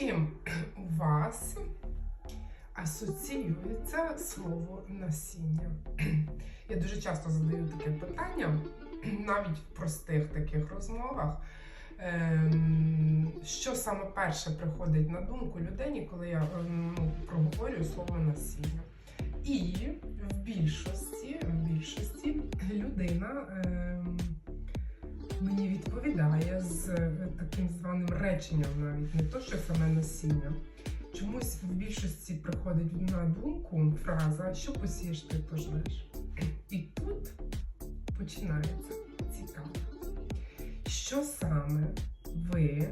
чим у вас асоціюється слово насіння? Я дуже часто задаю таке питання, навіть в простих таких розмовах. Ем, Що саме перше приходить на думку людині, коли я ем, ну, проговорюю слово насіння? І в більшості, в більшості людина ем, мені відповідає з е, таким званим реченням, навіть не то, що саме насіння. Чомусь в більшості приходить на думку фраза, що посієш, ти пожнеш. І тут починається цікаво. Що саме ви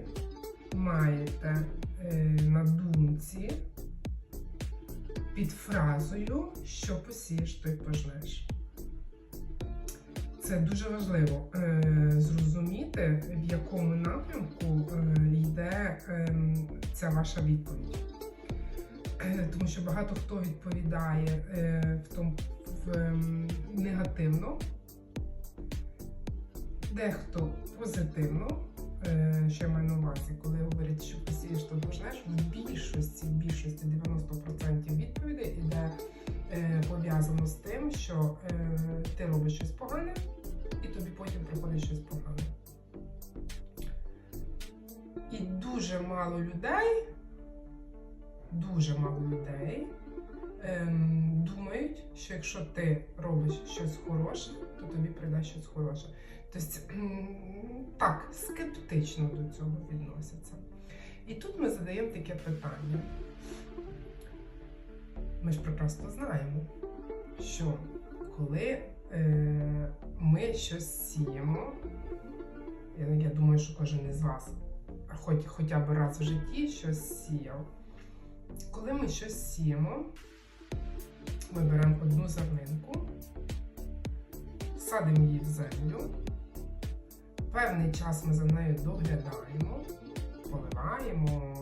маєте е, на думці під фразою, що посієш, й пожнеш? Це дуже важливо е, зрозуміти, в якому напрямку е, йде е, ця ваша відповідь. Е, тому що багато хто відповідає в тому в, ем, негативно, дехто позитивно. Що я маю на увазі, коли говорять, що посієш, то пожнеш, в більшості, в більшості 90% відповідей іде пов'язано з тим, що ти робиш щось погане, і тобі потім приходить щось погане. І дуже мало людей, дуже мало людей ем, думають, що якщо ти робиш щось хороше, то тобі прийде щось хороше. Тобто так, скептично до цього відносяться. І тут ми задаємо таке питання. Ми ж прекрасно знаємо, що коли ми щось сіємо, я, я думаю, що кожен із вас хоч, хоча б раз в житті щось сіяв. Коли ми щось сіємо, ми беремо одну зернинку, садимо її в землю. Певний час ми за нею доглядаємо, поливаємо,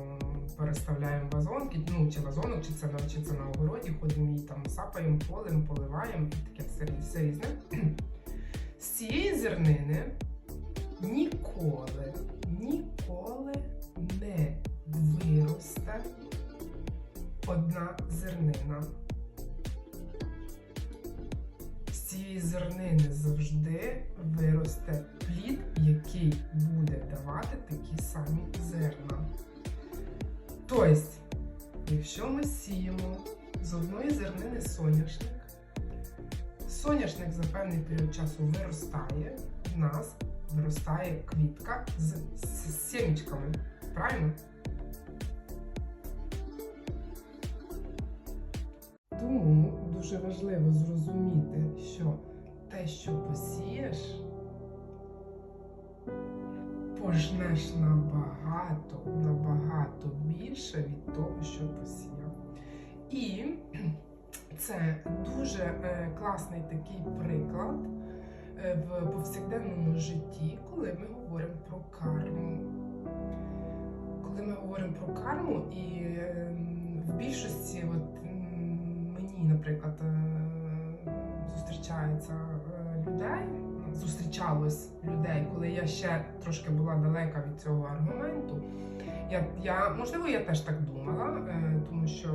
переставляємо вазонки, ну чи вазонок, чи це, на- на огороді, ходимо її там сапаємо, полем, поливаємо і таке все, все різне. З цієї зернини ніколи, ніколи це дуже е, класний такий приклад е, в повсякденному житті, коли ми говоримо про карму. Коли ми говоримо про карму, і е, в більшості, от, мені, наприклад, е, зустрічається людей, зустрічалось людей, коли я ще трошки була далека від цього аргументу. Я, я, можливо, я теж так думала, тому що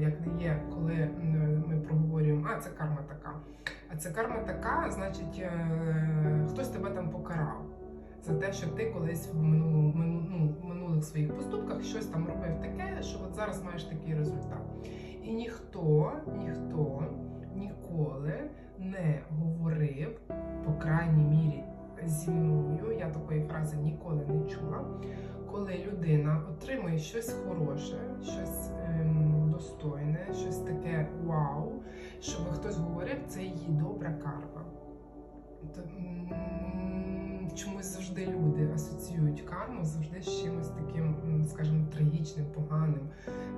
як не є, коли проговорюємо, а це карма така. А це карма така, значить, е, хтось тебе там покарав за те, що ти колись в минулому, ну, минулих своїх поступках щось там робив таке, що от зараз маєш такий результат. І ніхто, ніхто ніколи не говорив, по крайній мірі зі мною, я такої фрази ніколи не чула. Коли людина отримує щось хороше, щось ем, достойне, щось таке вау, щоб хтось говорив, це її добра карма. Чомусь завжди люди асоціюють карму завжди з чимось таким, скажімо, трагічним, поганим,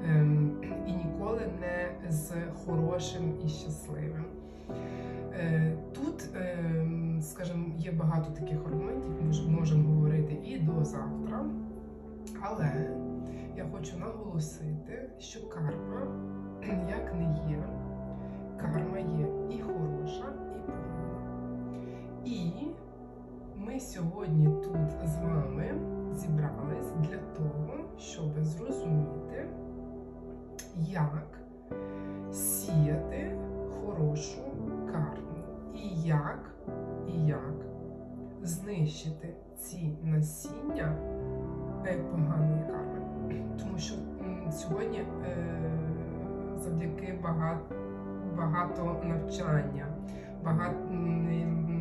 ем, і ніколи не з хорошим і щасливим. Е, Тут, ем, скажімо, є багато таких аргументів, ми можемо говорити і до завтра, але я хочу наголосити, що карма, як не є, карма є і хороша, і погана. І ми сьогодні тут з вами навчання, багато,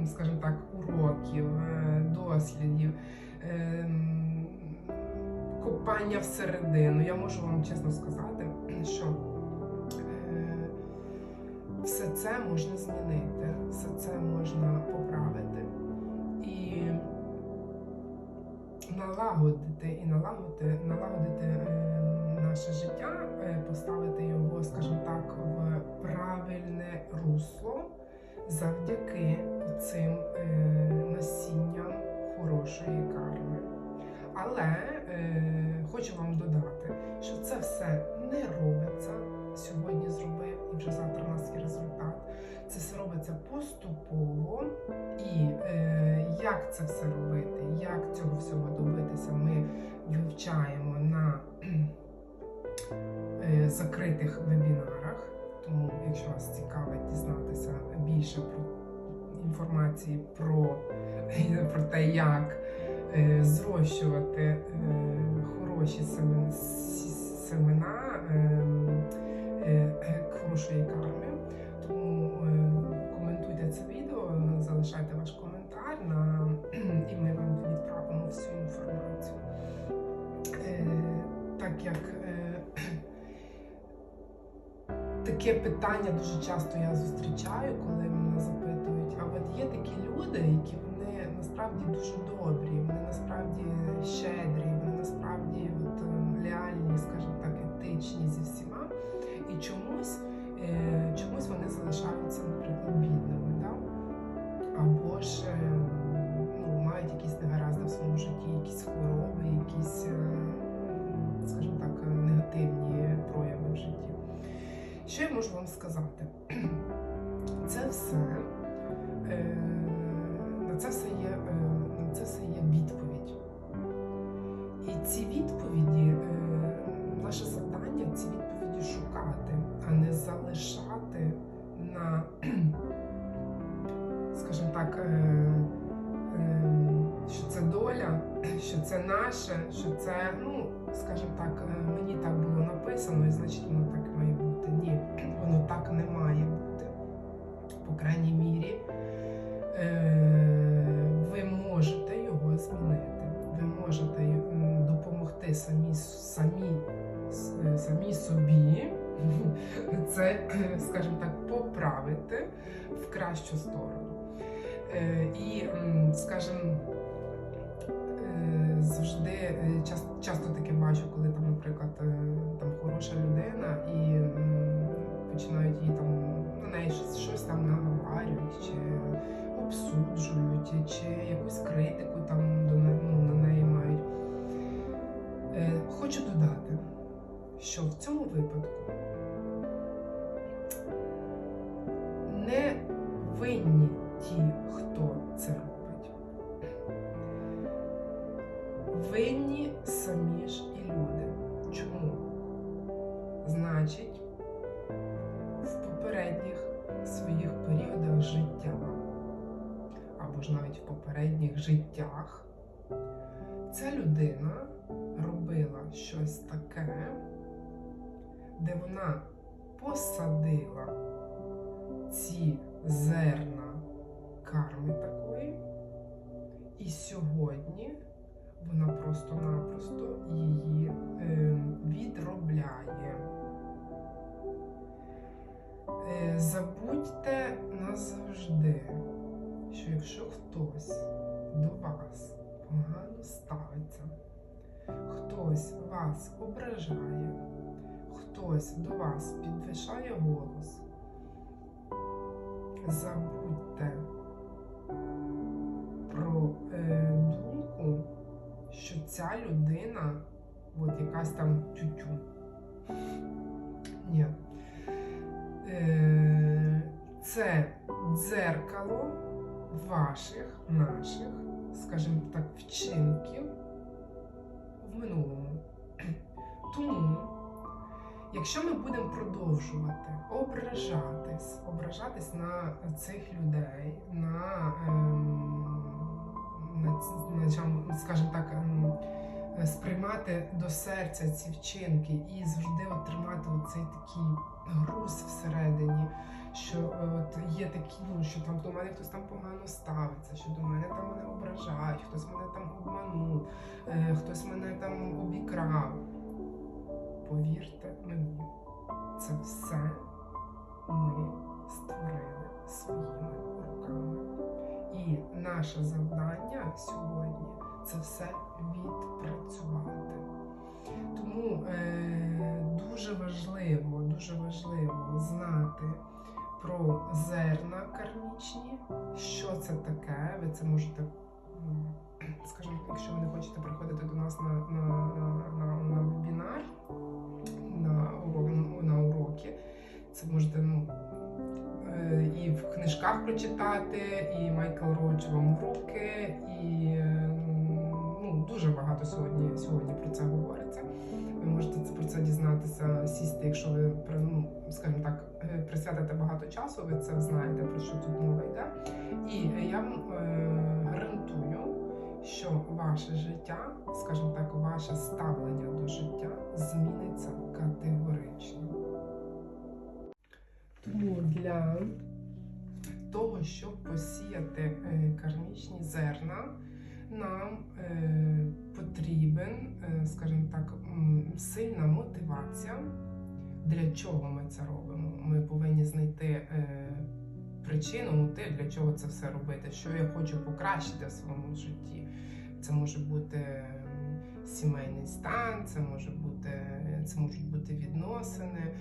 скажімо так, уроків, е, дослідів, е, копання всередину. Я можу вам чесно сказати, що е, все це можна змінити, все це можна поправити і налагодити і налагодити, налагодити наше життя, поставити його, скажімо так, в правильне русло завдяки цим е, насінням хорошої карми. Але е, хочу вам додати, що це все не робиться сьогодні зробив, і вже завтра у нас є результат. Це все робиться поступово. І е, як це все робити, як цього всього добитися, ми вивчаємо на закритих вебінарах. Тому, якщо вас цікавить дізнатися більше про інформації про, про те, як е, зрощувати е, хороші семена, семена е, е, хорошої карми. Таке питання дуже часто я зустрічаю, коли мене запитують, а от є такі люди, які вони насправді дуже добрі, ці відповіді, е, наше завдання ці відповіді шукати, а не залишати на, скажімо так, е, е, що це доля, що це наше, що це, ну, скажімо так, кращу сторону. Е, І, скажімо, е, завжди е, часто, таке бачу, коли там, наприклад, там хороша людина і починають її там на неї щось, там наговарюють, чи обсуджують, чи якусь критику там до ну, на неї мають. Хочу додати, що в цьому випадку посадила ці зерна карми такої, і сьогодні вона просто-напросто її е, відробляє. Е, забудьте назавжди, що якщо хтось до вас погано ставиться, хтось вас ображає, хтось до вас підвищає голос, забудьте про е, думку, що ця людина от якась там тютю. Ні. Е, це дзеркало ваших, наших, скажімо так, вчинків в минулому. Якщо ми будемо продовжувати ображатись, ображатись на цих людей, на, ем, на скажімо так, ем, сприймати до серця ці вчинки і завжди отримати оцей такий груз всередині, що е, от є такі, ну що там до мене хтось там погано ставиться, що до мене там мене ображають, хтось мене там обманув, е, хтось мене там обікрав. Повірте мені, це все ми створили своїми руками. І наше завдання сьогодні це все відпрацювати. Тому е, дуже важливо, дуже важливо знати про зерна кармічні, що це таке. Ви це можете, скажімо, якщо ви не хочете приходити до нас на, на, на, на, на вебінар, на, уро- на уроки, це можете ну, е, і в книжках прочитати, і Майкл Роуч вам в руки, і е, ну, дуже багато сьогодні, сьогодні про це говориться. Ви можете про це дізнатися, сісти, якщо ви ну, скажімо так, е, присвятите багато часу, ви це знаєте, про що тут мова йде. І я вам гарантую, що ваше життя, скажімо так, ваше ставлення до життя зміниться категорично. Тому для того, щоб посіяти е, кармічні зерна, нам е, потрібен, е, скажімо так, сильна мотивація. Для чого ми це робимо? Ми повинні знайти причину, мотив, для чого це все робити, що я хочу покращити в своєму житті. Це може бути сімейний стан, це може бути, це можуть бути відносини,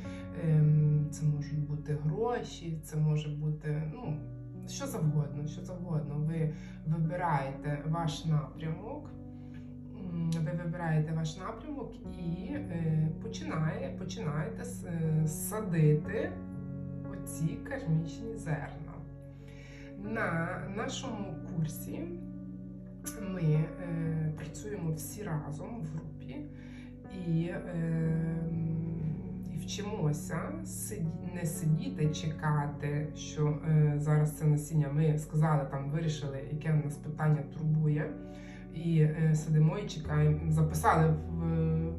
ем, це можуть бути гроші, це може бути ну, що завгодно, що завгодно. Ви вибираєте ваш напрямок. Ви вибираєте ваш напрямок і е, починає, починаєте е, садити оці кармічні зерна. На нашому курсі ми е, працюємо всі разом в групі і, е, і вчимося не сидіти, чекати, що е, зараз це насіння. Ми сказали, там вирішили, яке в нас питання турбує. І е, сидимо і чекаємо. Записали в,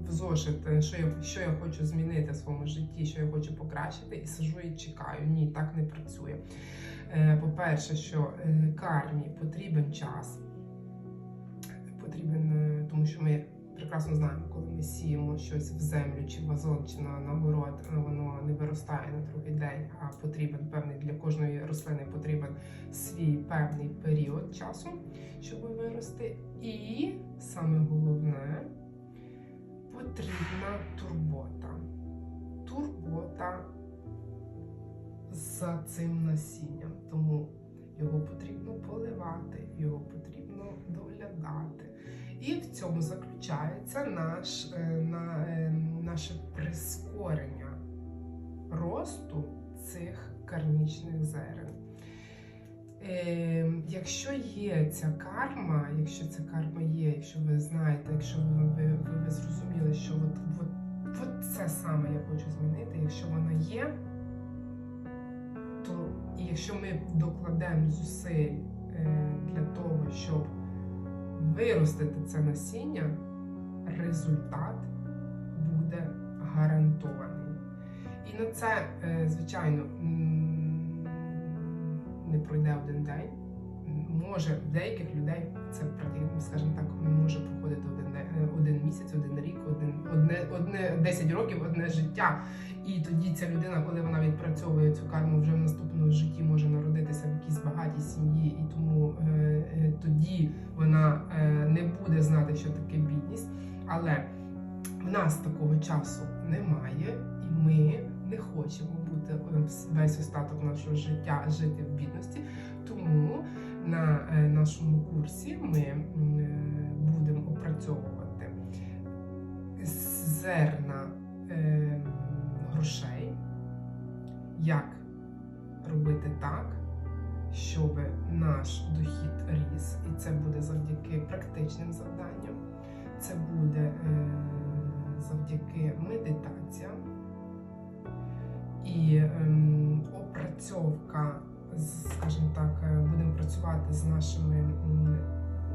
в зошит, е, що я, що я хочу змінити в своєму житті, що я хочу покращити, і сижу і чекаю. Ні, так не працює. Е, По-перше, що кармі потрібен час, потрібен, тому що ми прекрасно знаємо, коли ми сіємо щось в землю, чи в вазон, чи на, на город, е, воно не виростає на другий день, а потрібен певний для кожної рослини потрібен свій певний період часу, щоб вирости. І саме головне потрібна турбота. Турбота за цим насінням. Тому його потрібно поливати, його потрібно доглядати. І в цьому заключається наш, е, на, е, наше прискорення росту цих кармічних зерен. Е, якщо є ця карма, якщо ця карма є, якщо ви знаєте, якщо ви, ви, ви, ви зрозуміли, що от, от, от це саме я хочу змінити, якщо вона є, то і якщо ми докладемо зусиль для того, щоб виростити це насіння, результат буде гарантований. І на це, е, звичайно, не пройде один день. Може, в деяких людей це скажімо так, може проходити один, е, один місяць, один рік, один, одне, одне 10 років, одне життя. І тоді ця людина, коли вона відпрацьовує цю карму, вже в наступному житті може народитися в якійсь багатій сім'ї, і тому е, е, тоді вона е, не буде знати, що таке бідність. Але в нас такого часу немає, і ми не хочемо бути е, весь остаток нашого життя жити в бідності. Тому на е, нашому курсі ми е, будемо опрацьовувати зерна е, грошей, як робити так, щоб наш дохід ріс, і це буде завдяки практичним завданням, це буде завдяки медитаціям, і ем, опрацьовка, скажімо так, е, будемо працювати з нашими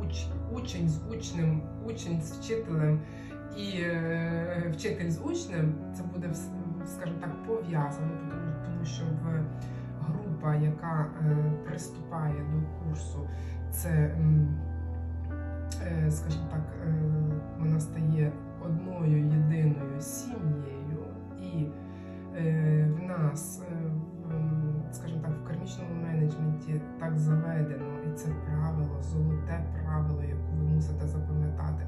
уч, учень з учнем, учень з вчителем. І е, вчитель з учнем, це буде, скажімо так, пов'язано, тому, що в група, яка е, приступає до курсу, це, скажімо так, вона стає одною єдиною сім'єю, і в нас, кармічному менеджменті так заведено, і це правило, золоте правило, яке ви мусите запам'ятати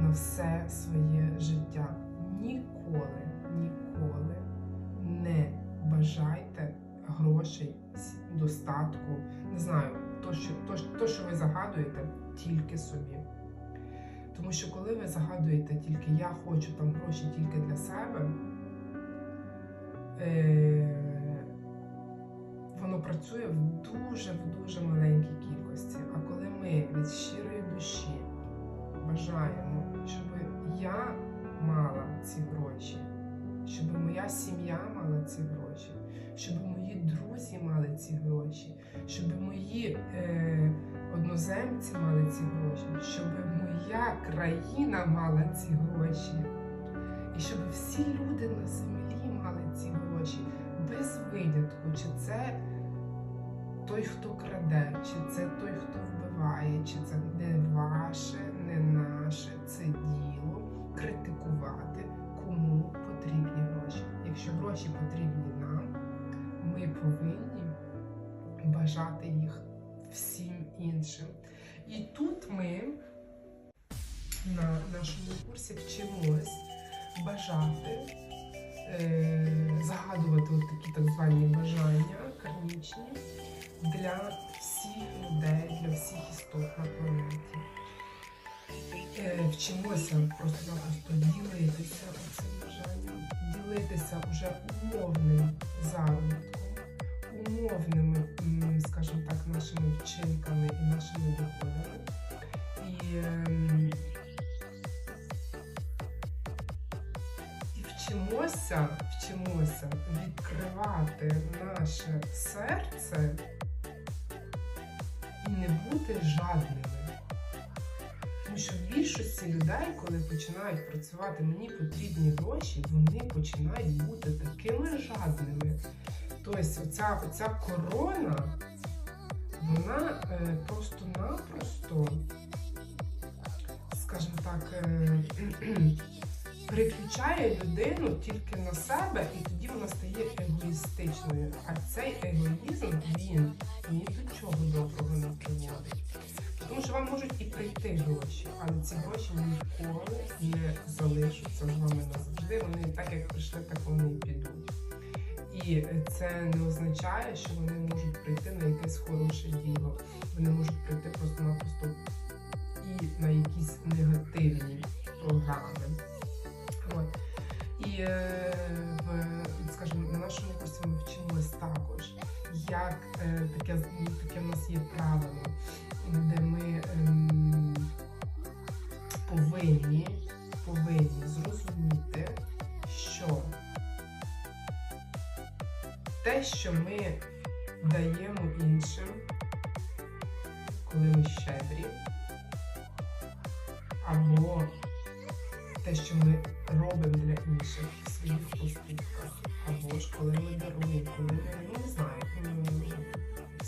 на все своє життя. Ніколи, ніколи не бажайте грошей, достатку, не знаю, то, що, то, то, що ви загадуєте, тільки собі. Тому що коли ви загадуєте тільки я хочу там гроші тільки для себе, е, воно працює в дуже в дуже маленькій кількості. А коли ми від щирої душі бажаємо, щоб я мала ці гроші, щоб моя сім'я мала ці гроші, щоб мої друзі мали ці гроші, щоб мої е, одноземці мали ці гроші, щоб моя країна мала ці гроші, і щоб всі люди на землі мали ці гроші без винятку, чи це той, хто краде, чи це той, хто вбиває, чи це не ваше, не наше це діло критикувати, кому потрібні гроші. Якщо гроші потрібні нам, ми повинні бажати їх всім іншим. І тут ми на нашому курсі вчимось бажати, е, загадувати такі так звані бажання кармічні для всіх людей, для всіх істот на планеті. Е, вчимося просто-напросто ділитися цим бажанням, ділитися вже умовним заробітком, умовними, скажімо так, нашими вчинками і нашими доходами. І, ем, і вчимося, вчимося відкривати наше серце бути жадними. Тому що в більшості людей, коли починають працювати, мені потрібні гроші, вони починають бути такими жадними. Тобто, оця, оця корона, вона е, просто-напросто, скажімо так, е, переключає людину тільки на себе, і тоді вона стає егоїстичною. А цей егоїзм він ні до чого доброго не приводить. Тому що вам можуть і прийти гроші, але ці гроші ніколи не залишаться з вами назавжди. Вони так як прийшли, так вони і підуть. І це не означає, що вони можуть прийти на якесь хороше діло. Вони можуть прийти просто-напросто і на якісь негативні програми. Е, в, скажімо, на нашому курсі ми вчимось також, як е, таке, таке в нас є правило, коли ми даруємо, коли ми не знаю,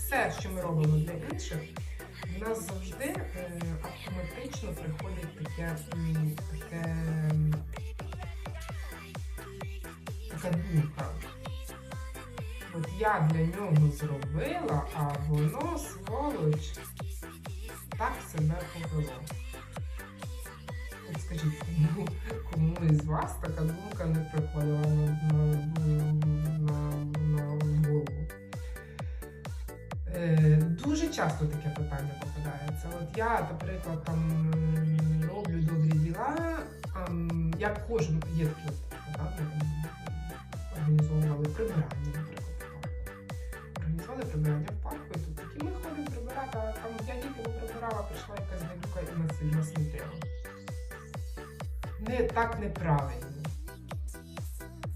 все, що ми робимо для інших, в нас завжди е, автоматично приходить таке, таке така думка. От я для нього зробила, а воно, сволоч, так себе повело. От скажіть, кому, кому із вас така думка не приходила на, я, наприклад, там роблю добрі діла, як кожен є такі організовували прибирання, наприклад. Організували прибирання в парку, і тут такі ми ходимо прибирати, а там я ніколи прибирала, прийшла якась гадюка і нас насмітила. Не так неправильно,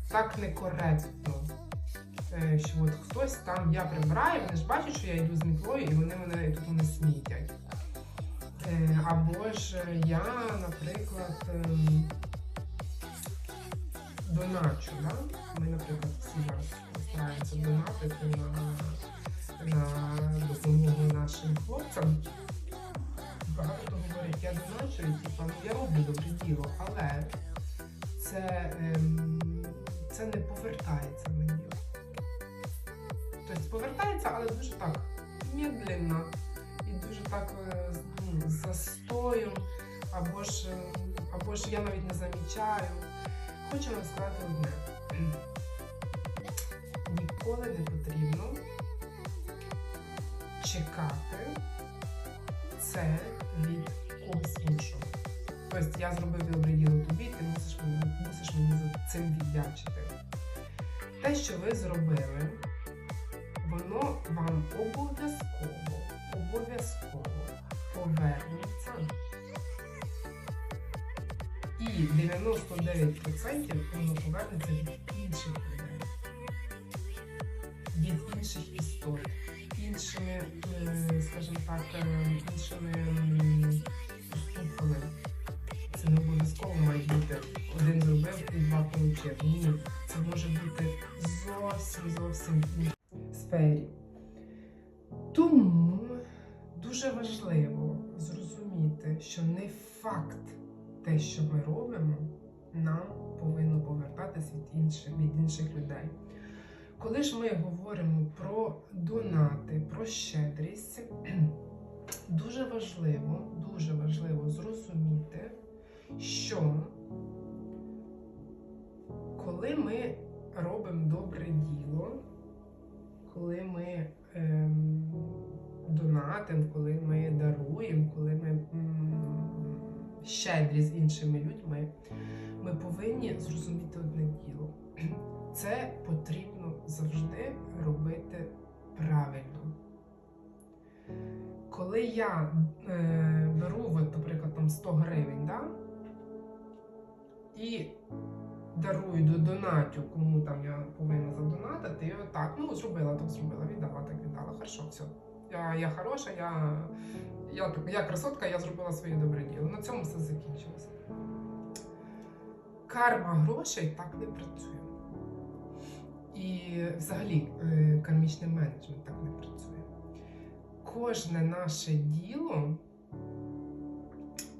так некоректно. е, що от хтось там я прибираю, вони ж бачать, що я йду з мітлою, і вони мене тут мене смітять. Е, Або ж я, наприклад, ем, доначу. Да? Ми, наприклад, всі стараємося донатити на, на допомогу нашим хлопцям. Багато хто говорить, я доначу, ну я роблю добре діло, але це, ем, це не повертається мені. Тобто повертається, але дуже так медленно і дуже так з- з застоєм, або ж, е, або ж я навіть не замічаю. Хочу вам сказати одне. Ніколи не потрібно чекати це від когось іншого. Тобто я зробив добре діло тобі, ти мусиш мені, мусиш мені за цим віддячити. Те, що ви зробили, воно вам обов'язково, обов'язково повернеться. І 99% воно повернеться від інших людей, від інших історій, іншими, е, скажімо так, е, іншими м, поступками. Це не обов'язково має бути один зробив і два получив. Ні, це може бути зовсім зовсім іншій сфері. Тому дуже важливо зрозуміти, що не факт те, що ми робимо, нам повинно повертатись від інших, від інших людей. Коли ж ми говоримо про донати, про щедрість, дуже важливо, дуже важливо зрозуміти, що коли ми робимо добре діло, коли ми ем, донатимо, коли ми даруємо, коли ми щедрі з іншими людьми, ми повинні зрозуміти одне діло. Це потрібно завжди робити правильно. Коли я е, беру, от, наприклад, там 100 гривень, да, і дарую до донатю, кому там я повинна задонатити, і отак, ну зробила, так зробила, віддала, так віддала. Хорошо, все. Я, я хороша, я, я, я красотка, я зробила своє добре діло. На цьому все закінчилося. Карма грошей так не працює. І взагалі е, кармічний менеджмент так не працює. Кожне наше діло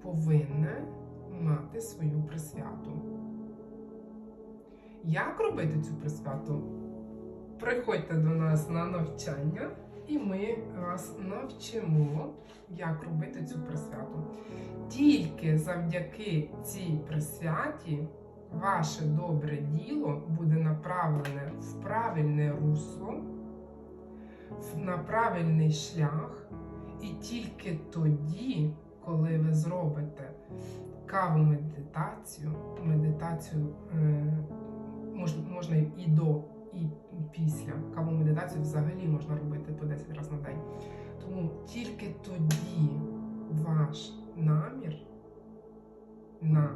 повинне мати свою присвяту. Як робити цю присвяту? Приходьте до нас на навчання, і ми вас навчимо, як робити цю присвяту. Тільки завдяки цій присвяті ваше добре діло буде направлене в правильне русло, на правильний шлях, і тільки тоді, коли ви зробите каву медитацію, медитацію е, мож, можна і до, і після. Каву медитацію взагалі можна робити по 10 разів на день. Тому тільки тоді ваш намір на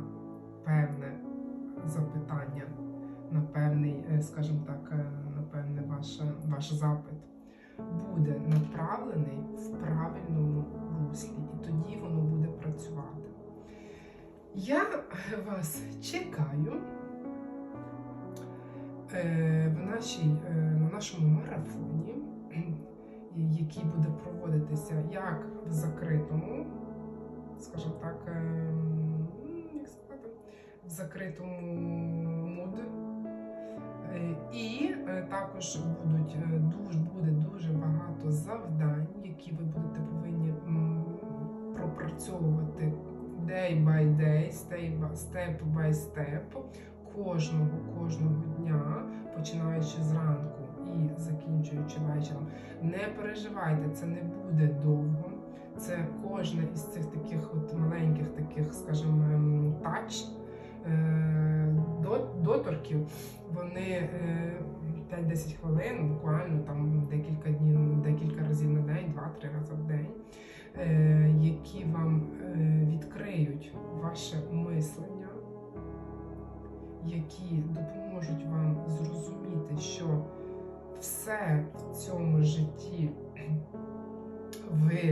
певне запитання, на певний, е, скажімо так, е, на певне ваш, ваш запит буде направлений в правильному руслі, і тоді воно буде працювати. Я вас чекаю в нашій, е, на нашому марафоні, який буде проводитися як в закритому, скажімо так, е, як сказати, в закритому муд. Е, І е, також будуть е, дуже буде дуже багато завдань, які ви будете повинні пропрацьовувати day by day, step, by step, кожного кожного дня, починаючи зранку і закінчуючи вечором. Не переживайте, це не буде довго. Це кожне із цих таких от маленьких, таких, скажімо, ем, тач е, доторків, вони е, 5-10 хвилин, буквально там декілька днів, декілька разів на день, 2-3 рази в день,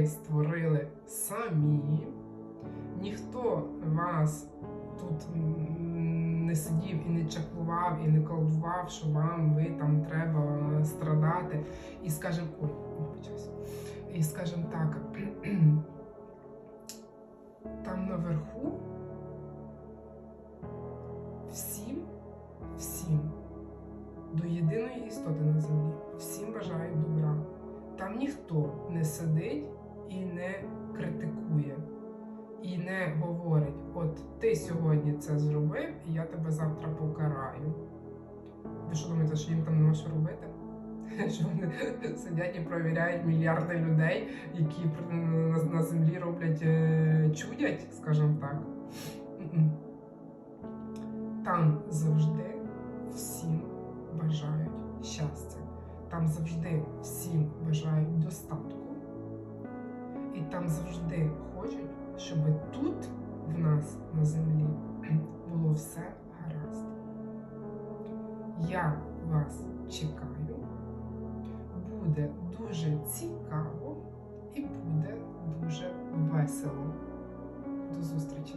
створили самі. Ніхто вас тут не сидів і не чаклував, і не колдував, що вам ви там треба страдати. І скажем, ой, вибачаюсь. І скажем так, там наверху всім, всім, до єдиної істоти на землі, всім бажають добра. Там ніхто не сидить і не критикує, і не говорить: от ти сьогодні це зробив, і я тебе завтра покараю. Ви що думаєте, що їм там нема що робити? Що вони сидять і провіряють мільярди людей, які на, землі роблять е, чудять, скажімо так. Там завжди всім бажають щастя. Там завжди всім бажають достатку. І там завжди хочуть, щоб тут, в нас на землі, було все гаразд. Я вас чекаю. Буде дуже цікаво і буде дуже весело. До зустрічі!